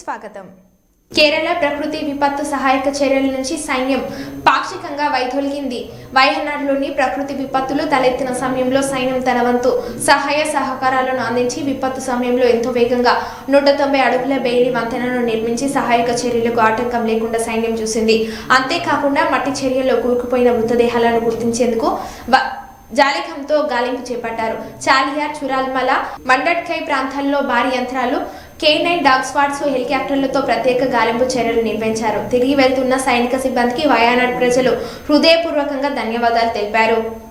స్వాగతం. కేరళ ప్రకృతి విపత్తు సహాయక చర్యల నుంచి సైన్యం పాక్షికంగా వైదొలిగింది. వయనాడులోని ప్రకృతి విపత్తులు తలెత్తిన సమయంలో సైన్యం తన వంతు సహాయ సహకారాలను అందించి విపత్తు సమయంలో ఎంతో వేగంగా నూట తొంభై అడుగుల బెయిలీ వంతెనను నిర్మించి సహాయక చర్యలకు ఆటంకం లేకుండా సైన్యం చూసింది. అంతేకాకుండా మట్టి చర్యల్లో కూరుకుపోయిన మృతదేహాలను గుర్తించేందుకు జాలిఖంతో గాలింపు చేపట్టారు. చాలియార్ చురాల్మల మండట్కై ప్రాంతాల్లో భారీ యంత్రాలు కే నైన్ డాగ్ స్క్వాడ్స్ హెలికాప్టర్లతో ప్రత్యేక గాలింపు చర్యలు నిర్వహించారు. తిరిగి వెళ్తున్న సైనిక సిబ్బందికి వయానాడ్ ప్రజలు హృదయపూర్వకంగా ధన్యవాదాలు తెలిపారు.